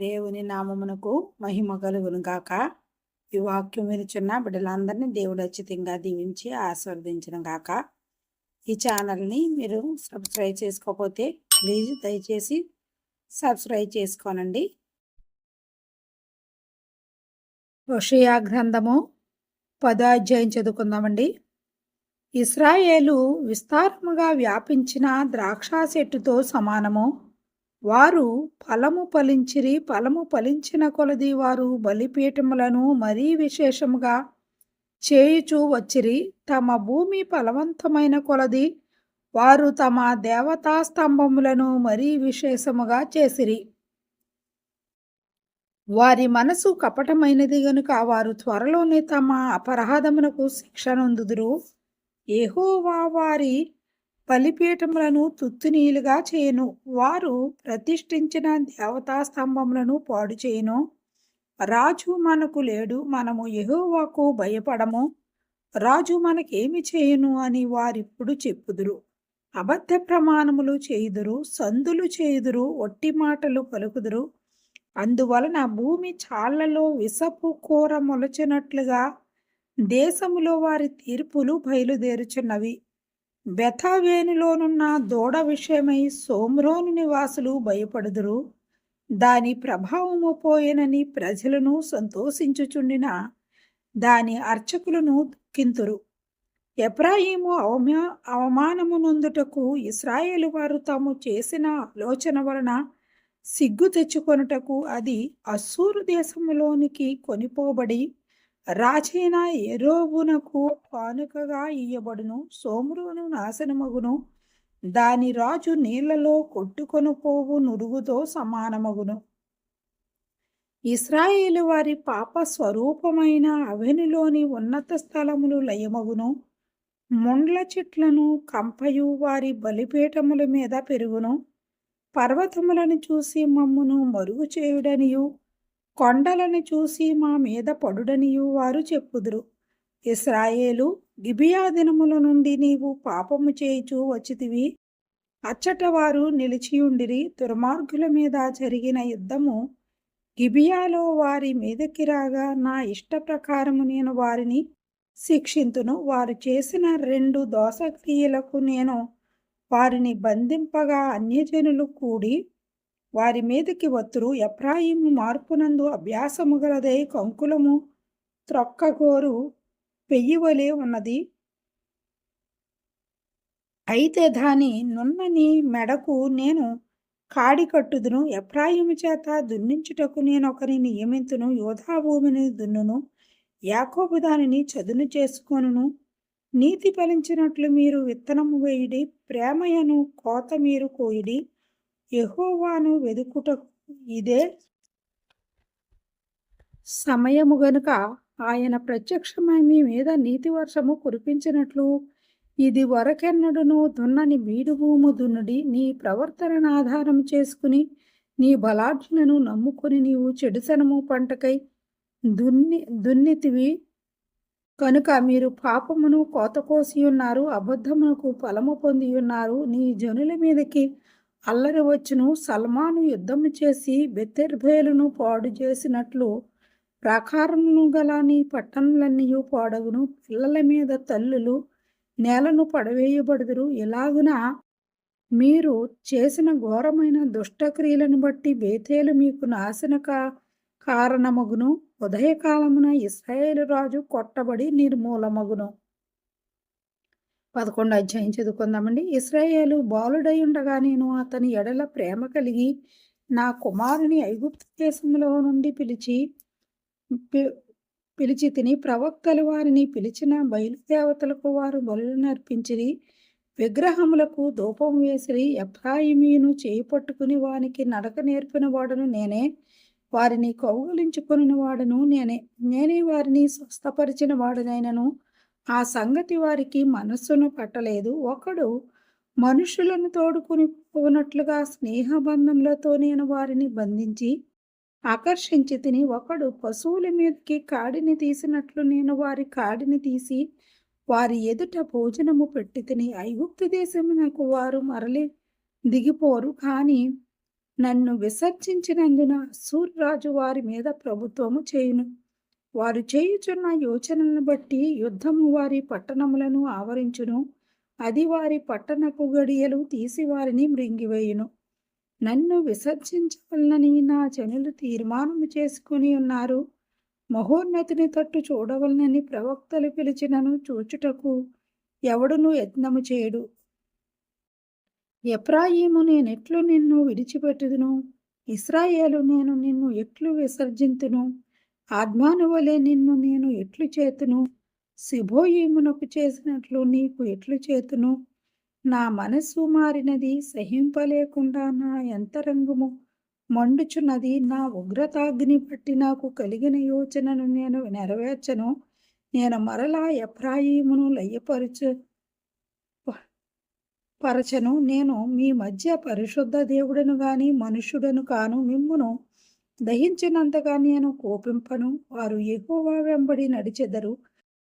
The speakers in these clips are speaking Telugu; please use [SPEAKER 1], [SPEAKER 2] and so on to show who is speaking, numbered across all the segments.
[SPEAKER 1] దేవుని నామమునకు మహిమ కలుగును గాక. ఈ వాక్యం వినుచున్న బిడ్డలందరినీ దేవుడు అచ్చితంగా దీవించి ఆస్వాదించిన గాక. ఈ ఛానల్ని మీరు సబ్స్క్రైబ్ చేసుకోకపోతే ప్లీజ్ దయచేసి సబ్స్క్రైబ్ చేసుకోనండి. హోషయా గ్రంథము పదో అధ్యాయం చదువుకుందామండి. ఇస్రాయేలు విస్తారముగా వ్యాపించిన ద్రాక్ష చెట్టుతో సమానము. వారు ఫలము ఫలించిరి ఫలము ఫలించిన కొలది వారు బలిపీఠములను మరీ విశేషముగా చేయుచూ వచ్చిరి. తమ భూమి ఫలవంతమైన కొలది వారు తమ దేవతా స్తంభములను మరీ విశేషముగా చేసిరి. వారి మనసు కపటమైనది గనుక వారు త్వరలోనే తమ అపరాధమునకు శిక్షనొందుదురు ఏహోవా వారి బలిపీఠములను తుత్తునీలుగా చేయను. వారు ప్రతిష్ఠించిన దేవతా స్తంభములను పాడు చేయను. రాజు మనకు లేడు మనము ఎహోవాకు భయపడము. రాజు మనకేమి చేయను అని వారిప్పుడు చెప్పుదురు. అబద్ధ ప్రమాణములు చేయుదురు సందులు చేయుదురు ఒట్టి మాటలు పలుకుదురు. అందువలన భూమి చాళ్ళలో విసపు కూర మొలచినట్లుగా దేశములో వారి తీర్పులు బయలుదేరుచున్నవి. బెథావేనులోనున్న దూడ విషయమై సోమ్రోను నివాసులు భయపడుదురు. దాని ప్రభావము పోయేనని ప్రజలను సంతోషించుచుండిన దాని అర్చకులను దుఃఖింతురు. ఎప్రాయిము అవమా అవమానము నొందుటకు ఇస్రాయేలు వారు తాము చేసిన ఆలోచన వలన సిగ్గు తెచ్చుకొనుటకు అది అస్సూరు దేశంలోనికి కొనిపోబడి రాజైన ఎరోబునకు కానుకగా ఇయ్యబడును. సోమరును నాశనమగును. దాని రాజు నీళ్ళలో కొట్టుకొని పోవు నురుగుతో సమానమగును. ఇస్రాయేలు వారి పాప స్వరూపమైన అవెనిలోని ఉన్నత స్థలములు లయమగును. ముండ్ల చెట్లను కంపయు వారి బలిపీఠముల మీద పెరుగును. పర్వతములను చూసి మమ్మును మరుగు చేయుడనియు. కొండలను చూసి మా మీద పడుడనియు వారు చెప్పుదురు. ఇస్రాయేలు గిబియా దినముల నుండి నీవు పాపము చేయుచు వచ్చితివి. అచ్చట వారు నిలిచియుండిరి దుర్మార్గుల మీద జరిగిన యుద్ధము గిబియాలో వారి మీదకి రాగా నా ఇష్ట ప్రకారము నేను వారిని శిక్షింతును. వారు చేసిన రెండు దోషక్రియలకు నేను వారిని బంధింపగా అన్యజనులు కూడి వారి మీదకి వత్తురు. ఎఫ్రాయిము మార్పునందు అభ్యాసము గలదై కంకులము త్రొక్కగోరు పెయ్యివలే ఉన్నది. అయితే దాని నున్నని మెడకు నేను కాడి కట్టుదును. ఎప్రాయిము చేత దున్నించుటకు నేను ఒకరి నియమితును యోధాభూమిని దున్నును. యాకోబు దానిని చదును చేసుకొనును. నీతి ఫలించినట్లు మీరు విత్తనము వేయుడి. ప్రేమయను కోత మీరు కోయుడి. యహోవాను వెదుకుటకు ఇదే సమయము గనుక ఆయన ప్రత్యక్షమై మీ మీద నీతి వర్షము కురిపించినట్లు ఇది వరకెన్నడును దున్నని బీడుభూము దున్నుడి నీ ప్రవర్తనను ఆధారం చేసుకుని నీ బలాఢ్యులను నమ్ముకుని నీవు చెడుసనము పంటకై దున్ని దున్నితివి. కనుక మీరు పాపమును కోత కోసి ఉన్నారు అబద్ధమునకు ఫలము పొంది ఉన్నారు నీ జనుల మీదకి అల్లరి వచ్చును సల్మాను యుద్ధము చేసి బెత్తెర్బేలును పాడు చేసినట్లు ప్రాకారమును గల నీ పట్టణములన్నీ పాడగును. పిల్లల మీద తల్లులు నేలను పడవేయబడుదురు. ఇలాగున మీరు చేసిన ఘోరమైన దుష్టక్రియలను బట్టి బేతేలు మీకు నాశన కారణమగును. ఉదయకాలమున ఇస్రాయేలు రాజు కొట్టబడి నిర్మూలమగును. పదకొండు అధ్యాయం చదువుకుందామండి. ఇస్రాయేలు బాలుడై ఉండగా నేను అతని ఎడల ప్రేమ కలిగి నా కుమారుని ఐగుప్తు దేశంలో నుండి పిలిచి పిలిచి తిని ప్రవక్తలు వారిని పిలిచిన బయలుదేవతలకు వారు బలులు నర్పించిరి విగ్రహములకు ధూపం వేసిరి. ఎఫ్రాయిమీను చేయి పట్టుకుని వానికి నడక నేర్పిన వాడును నేనే. వారిని కౌగులించుకుని వాడును నేనే. నేనే వారిని స్వస్థపరిచిన వాడనైనను. ఆ సంగతి వారికి మనస్సును పట్టలేదు. ఒకడు మనుషులను తోడుకుని పోనట్లుగా స్నేహబంధములతో నేను వారిని బంధించి ఆకర్షించి తిని ఒకడు పశువుల మీదకి కాడిని తీసినట్లు నేను వారి కాడిని తీసి వారి ఎదుట భోజనము పెట్టి తిని ఐగుప్తు దేశమునకు వారు మరలి దిగిపోరు. కానీ నన్ను విసర్జించినందున సూర్యరాజు వారి మీద ప్రభుత్వము చేయును. వారు చేయుచున్న యోచనలను బట్టి యుద్ధము వారి పట్టణములను ఆవరించును. అది వారి పట్టణపు గడియలు తీసి వారిని మృంగివేయును. నన్ను విసర్జించవలనని నా జనులు తీర్మానము చేసుకుని ఉన్నారు. మహోన్నతిని తట్టు చూడవలనని ప్రవక్తలు పిలిచినను చూచుటకు ఎవడును యత్నము చేయడు. ఎప్రాయిము నేనెట్లు నిన్ను విడిచిపెట్టుదును. ఇస్రాయేలు నేను నిన్ను ఎట్లు విసర్జింతును. ఆత్మానువలే నిన్ను నేను ఎట్లు చేతును? సిబోయిమునకు చేసినట్లు నీకు ఎట్లు చేతును? నా మనస్సు మారినది సహింపలేకుండా నా యంతరంగము మండుచున్నది నా ఉగ్రతాగ్ని బట్టి నాకు కలిగిన యోచనను నేను నెరవేర్చను. నేను మరలా ఎఫ్రాయిమును లయ్యపరచు పరచను. నేను మీ మధ్య పరిశుద్ధ దేవుడను గాని మనుషుడను కాను. మిమ్మును దహించినంతగా నేను కోపింపను. వారు ఎహోవా వెంబడి నడిచెదరు.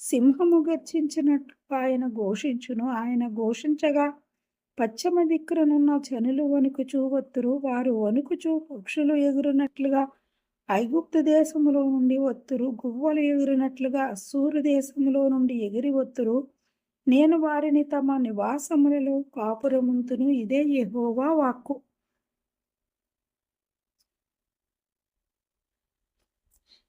[SPEAKER 1] సింహము గర్జించినట్లు ఆయన ఘోషించును. ఆయన ఘోషించగా పశ్చిమ దిక్కునున్న చనులు వణుకుచూ వత్తురు. వారు వణుకుచూ పక్షులు ఎగురునట్లుగా ఐగుప్తు దేశములో నుండి వత్తురు. గువ్వలు ఎగురినట్లుగా సూర్య దేశములో నుండి ఎగిరి వత్తురు. నేను వారిని తమ నివాసములలో కాపురముంతును. ఇదే ఎహోవా వాక్కు.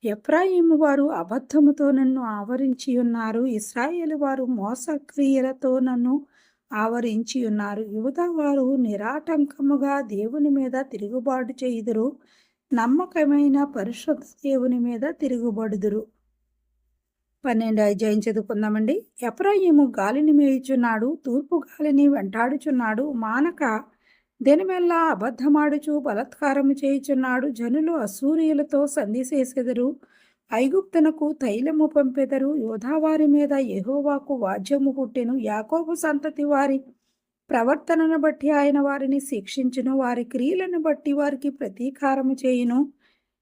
[SPEAKER 1] ఎఫ్రాయిము వారు అబద్ధముతో నన్ను ఆవరించి ఉన్నారు. ఇస్రాయేల్ వారు మోసక్రియలతో నన్ను ఆవరించి ఉన్నారు. యువత వారు నిరాటంకముగా దేవుని మీద తిరుగుబాటు చేయుదురు. నమ్మకమైన పరిశుద్ధ దేవుని మీద తిరుగుబడుదురు. పన్నెండు అధ్యాయం చదువుకుందామండి. ఎఫ్రాయిము గాలిని మేయుచున్నాడు తూర్పు గాలిని వెంటాడుచున్నాడు. మానక దినమెల్లా అబద్ధమాడుచు బలత్కారము చేయుచున్నాడు? జనులు అసూరియులతో సంధి చేసెదరు ఐగుప్తునకు తైలము పంపెదరు. యోధావారి మీద యహోవాకు వాద్యము పుట్టెను. యాకోబు సంతతి వారి ప్రవర్తనను బట్టి ఆయన వారిని శిక్షించును. వారి క్రియలను బట్టి వారికి ప్రతీకారము చేయును.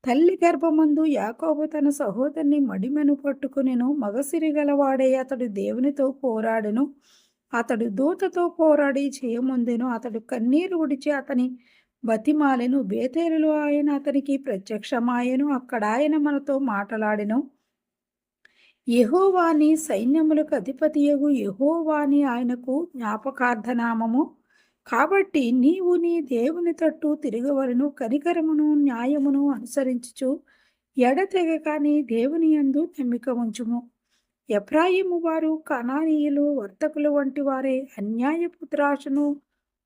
[SPEAKER 1] తల్లి గర్భమందు యాకోబు తన సహోదరుని మడిమెను పట్టుకునెను. మగసిరి గలవాడే అతడు దేవునితో పోరాడును. అతడు దూతతో పోరాడి చేయముందెను. అతడు కన్నీరు ఉడిచి అతని బతిమాలెను. బేతేరులో ఆయన అతనికి ప్రత్యక్షమాయను. అక్కడ ఆయన మనతో మాట్లాడెను. యహోవాని సైన్యములకు అధిపతియగు యహోవాని ఆయనకు జ్ఞాపకార్థనామము. కాబట్టి నీవు నీ దేవుని తట్టు తిరగవలను. కనికరమును న్యాయమును అనుసరించుచు ఎడతెగక నీ దేవుని యందు నమ్మిక ఉంచుము ఎఫ్రాయిము వారు కనానీయులు వర్తకులు వంటి వారే అన్యాయపు త్రాసును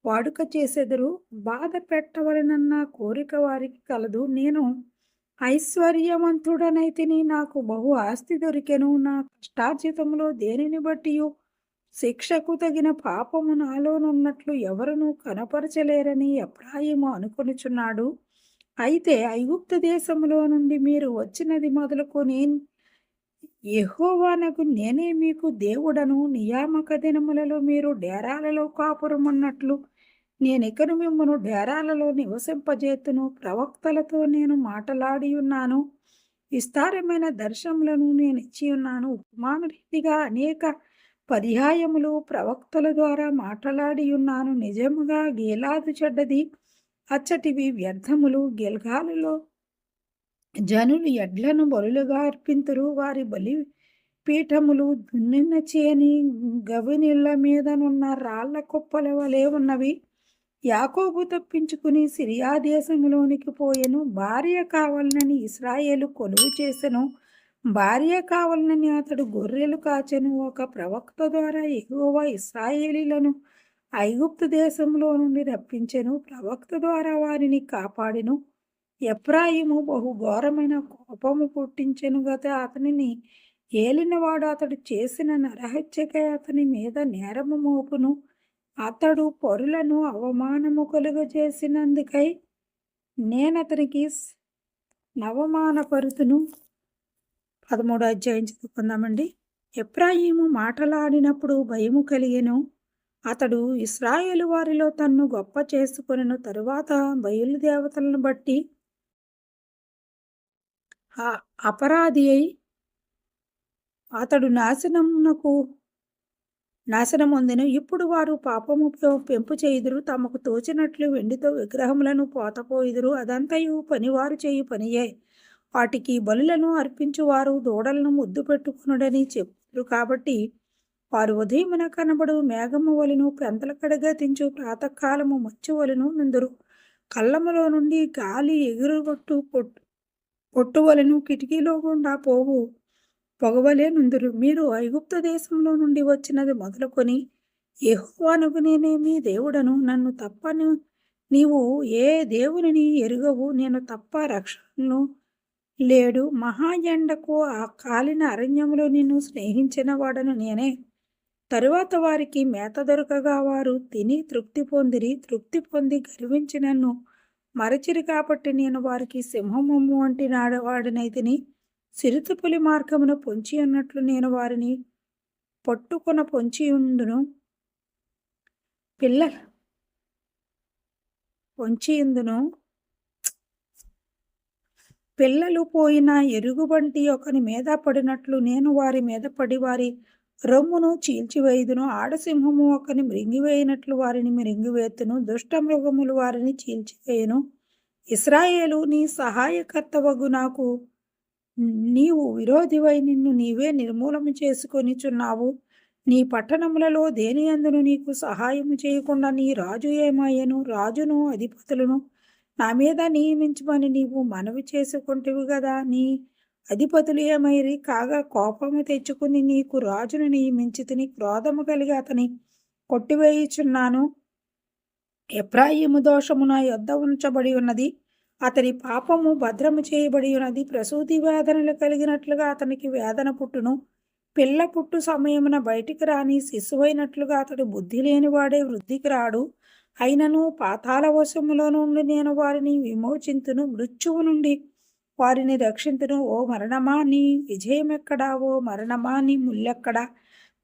[SPEAKER 1] వాడుక చేసెదరు. బాధ పెట్టవలనన్న కోరిక వారికి కలదు. నేను ఐశ్వర్యవంతుడనైతిని నాకు బహు ఆస్తి దొరికెను. నా కష్టార్జితంలో దేనిని బట్టి శిక్షకు తగిన పాపము నాలోనున్నట్లు ఎవరునూ కనపరచలేరని ఎప్రాయిము అనుకొనుచున్నాడు. అయితే ఐగుప్త దేశంలో నుండి మీరు వచ్చినది మొదలుకొని ఎహోవానకు నేనే మీకు దేవుడను. నియామక దినములలో మీరు డేరాలలో కాపురమున్నట్లు నేనికను మిమ్మను డేరాలలో నివసింపజేతును. ప్రవక్తలతో నేను మాటలాడి ఉన్నాను. విస్తారమైన దర్శనములను నేను ఇచ్చి ఉన్నాను. ఉపమానరీతిగా అనేక పర్యాయములు ప్రవక్తల ద్వారా మాట్లాడి ఉన్నాను. నిజముగా గేలాదు చెడ్డది అచ్చటివి వ్యర్థములు గెల్గాలలో జనులు ఎడ్లను బలులుగా అర్పింతురు వారి బలి పీఠములు దున్నిన చేని గవినీళ్ళ మీదనున్న రాళ్ళ కుప్పల వలె ఉన్నవి. యాకోబు తప్పించుకుని సిరియా దేశంలోనికి పోయెను. భార్య కావాలనని ఇస్రాయేలు కొలువు చేసెను. భార్య కావాలనని అతడు గొర్రెలు కాచెను. ఒక ప్రవక్త ద్వారా ఎగువ ఇస్రాయేలీలను ఐగుప్తు దేశంలో నుండి రప్పించెను. ప్రవక్త ద్వారా వారిని కాపాడెను. ఎప్రాయిము బహు ఘోరమైన కోపము పుట్టించెను గత అతనిని. ఏలినవాడు అతడు చేసిన నరహత్యకై అతని మీద నేరము మోపును. అతడు పొరులను అవమానము కలుగజేసినందుకై నేనతనికి నవమానపరుతును. పదమూడు అధ్యాయం చదువుకుందామండి. ఎప్రాయిము మాటలాడినప్పుడు భయము కలిగెను. అతడు ఇస్రాయేలు వారిలో తన్ను గొప్ప చేసుకొనిన. తరువాత బయలుదేవతలను బట్టి అపరాధి అయి అతడు నాశనమునకు నాశనమొందెను. ఇప్పుడు వారు పాపముతో పెంపు చేయుదురు తమకు తోచినట్లు వెండితో విగ్రహములను పోతపోయుదురు. అదంతయు పనివారు చేయు పనియే. వాటికి బలులను అర్పించువారు దూడలను ముద్దు పెట్టుకునుడని చెప్పుదురు కాబట్టి వారు ఉదయమున కనబడు మేఘము వలను పెంతల కడగా తించు ప్రాతకాలము మచ్చు వలెను నుందురు. కళ్ళములో నుండి గాలి ఎగురుగొట్టు పొట్టు కొట్టువలను కిటికీలో గుండా పోవు. పొగవలే నుందురు. మీరు ఐగుప్త దేశంలో నుండి వచ్చినది మొదలుకొని యెహోవానగు నేనే మీ దేవుడను. నన్ను తప్ప నీవు ఏ దేవునిని ఎరుగవు. నేను తప్ప రక్షణను లేడు. మహా ఎండకు ఆ కాలిన అరణ్యంలో నిన్ను స్నేహించిన వాడను నేనే. తరువాత వారికి మేత దొరకగా వారు తిని తృప్తి పొందిరి. తృప్తి పొంది గర్వించి నన్ను మరచిరి కాబట్టి నేను వారికి సింహమమ్ము వంటి నాడవాడినైతిని సిరుతుపులి మార్గమున పొంచి ఉన్నట్లు నేను వారిని పట్టుకున పొంచి ఉందును పిల్ల పొంచి ఇందును. పిల్లలు పోయిన ఎరుగుబంటి ఒకని మీద పడినట్లు నేను వారి మీద పడి వారి రొమ్మును చీల్చివేయుదును. ఆడసింహము ఒకని మృంగివేయినట్లు వారిని మృంగివేతును. దుష్ట మృగములు వారిని చీల్చివేయును. ఇస్రాయేలు నీ సహాయకర్తవగు నాకు. నీవు విరోధివై నిన్ను నీవే నిర్మూలన చేసుకొనిచున్నావు. నీ పట్టణములలో దేని అందును నీకు సహాయము చేయకుండా నీ రాజు ఏమయ్యను? రాజును అధిపతులను నా మీద నియమించమని నీవు మనవి చేసుకుంటేవి కదా నీ అధిపతులు ఏమైరి కాగా కోపము తెచ్చుకుని నీకు రాజును నియమించి తిని క్రోధము కలిగి అతని కొట్టివేయుచున్నాను. ఎప్రాయిము దోషము నా యొద్ద ఉంచబడి ఉన్నది. అతని పాపము భద్రము చేయబడి ఉన్నది. ప్రసూతి వేదనలు కలిగినట్లుగా అతనికి వేదన పుట్టును. పిల్ల పుట్టు సమయమున బయటికి రాని శిశువైనట్లుగా అతడు బుద్ధి లేనివాడే వృద్ధికి రాడు. అయినను పాతాళ వశములో నుండి నేను వారిని విమోచింతును. మృత్యువు నుండి వారిని రక్షింతును. ఓ మరణమా నీ విజయమెక్కడా ఓ మరణమా నీ ముల్లెక్కడా?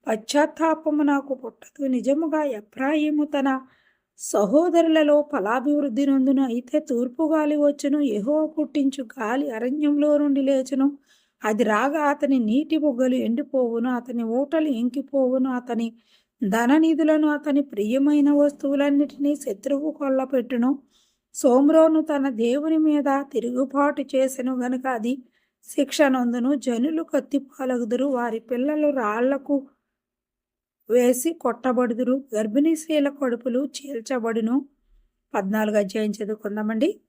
[SPEAKER 1] పశ్చాత్తాపము నాకు పుట్టదు. నిజముగా ఎప్రాయిము తన సహోదరులలో ఫలాభివృద్ధి నొందును. అయితే తూర్పు గాలి వచ్చును. ఎహో పుట్టించు గాలి అరణ్యంలో నుండి లేచును. అది రాగా అతని నీటి బొగ్గలు ఎండిపోవును. అతని ఊటలు ఇంకిపోవును. అతని ధననిధులను అతని ప్రియమైన వస్తువులన్నిటినీ శత్రువు కొల్లపెట్టును. సోమ్రోను తన దేవుని మీద తిరుగుబాటు చేసెను గనుక అది శిక్ష నందును. జనులు కత్తిపాలగుదురు వారి పిల్లలు రాళ్ళకు వేసి కొట్టబడుదురు. గర్భిణీ స్త్రీల కడుపులు చీల్చబడును. పద్నాలుగు అధ్యాయం చదువుకుందామండి.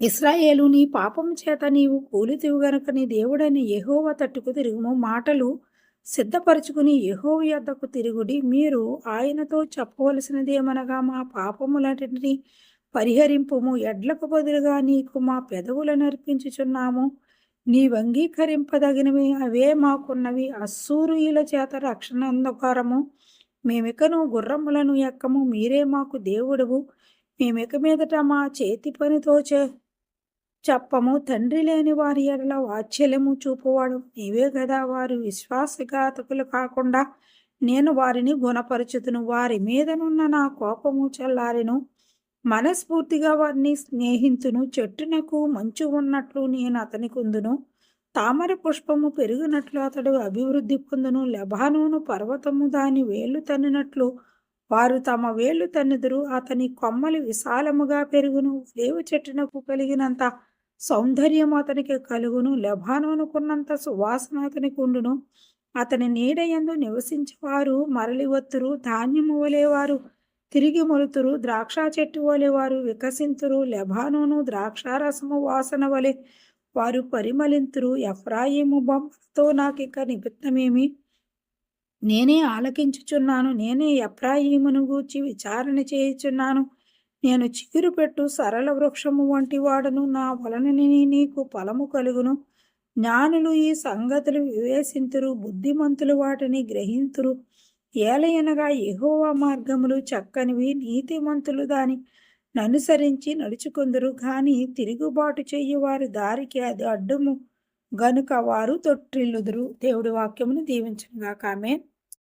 [SPEAKER 1] ఇస్రాయేలు నీ పాపం చేత నీవు కూలితివు గనుక నీ దేవుడని యహోవ తట్టుకు తిరుగుము. మాటలు సిద్ధపరచుకుని యెహోవ యొద్దకు తిరుగుడి. మీరు ఆయనతో చెప్పవలసినదేమనగా మా పాపములన్నిటినీ పరిహరింపుము. ఎడ్లకు బదులుగా నీకు మా పెదవులను అర్పించుచున్నాము. నీవంగీకరింపదగినవి అవే మాకున్నవి. అస్సూరుయుల చేత రక్షణ అంధకారము. మేమికను గుర్రములను ఎక్కము. మీరే మాకు దేవుడువు. మేమిక మీదట మా చేతి పనితో చే చెప్పము. తండ్రి లేని వారి ఎడల వాత్సల్యము చూపువాడు. నీవే కదా వారు విశ్వాసఘాతకులు కాకుండా నేను వారిని గుణపరచుతును వారి మీదనున్న నా కోపము చల్లారెను. మనస్ఫూర్తిగా వారిని స్నేహితును చెట్టునకు మంచు ఉన్నట్లు నేను అతని కుందును. తామర పుష్పము పెరిగినట్లు అతడు అభివృద్ధి పొందును. లెబానోను పర్వతము దాని వేళ్ళు తన్నినట్లు వారు తమ వేళ్ళు తన్నుదురు. అతని కొమ్మలు విశాలముగా పెరుగును. లేవు చెట్టునకు కలిగినంత సౌందర్యం అతనికి కలుగును. లెబానోనుకున్నంత సువాసన అతనికి ఉండును. అతని నీడయందు నివసించేవారు మరలి వత్తురు ధాన్యము వలేవారు తిరిగి మొలుతురు. ద్రాక్ష చెట్టు వలె వారు వికసింతురు. లెబానోను ద్రాక్షారసము వాసన వలె వారు పరిమళింతురు. ఎఫ్రాయిము బొమ్మలతో ఇక నిమిత్తమేమి నేనే ఆలకించుచున్నాను. నేనే ఎఫ్రాయిమును గూర్చి విచారణ చేయుచున్నాను. నేను చిగురు పెట్టు సరళ వృక్షము వంటి వాడను. నా వలనని నీకు ఫలము కలుగును. జ్ఞానులు ఈ సంగతులు వివేసింతురు. బుద్ధిమంతులు వాటిని గ్రహింతురు. ఏలయనగా ఎహోవా మార్గములు చక్కనివి నీతిమంతులు దాని ననుసరించి నడుచుకుందరు. కానీ తిరుగుబాటు చేయువారి వారి దారికి అది అడ్డము. గనుక వారు తొట్టిల్లుదురు. దేవుడి వాక్యమును దీవించనుగాక. ఆమె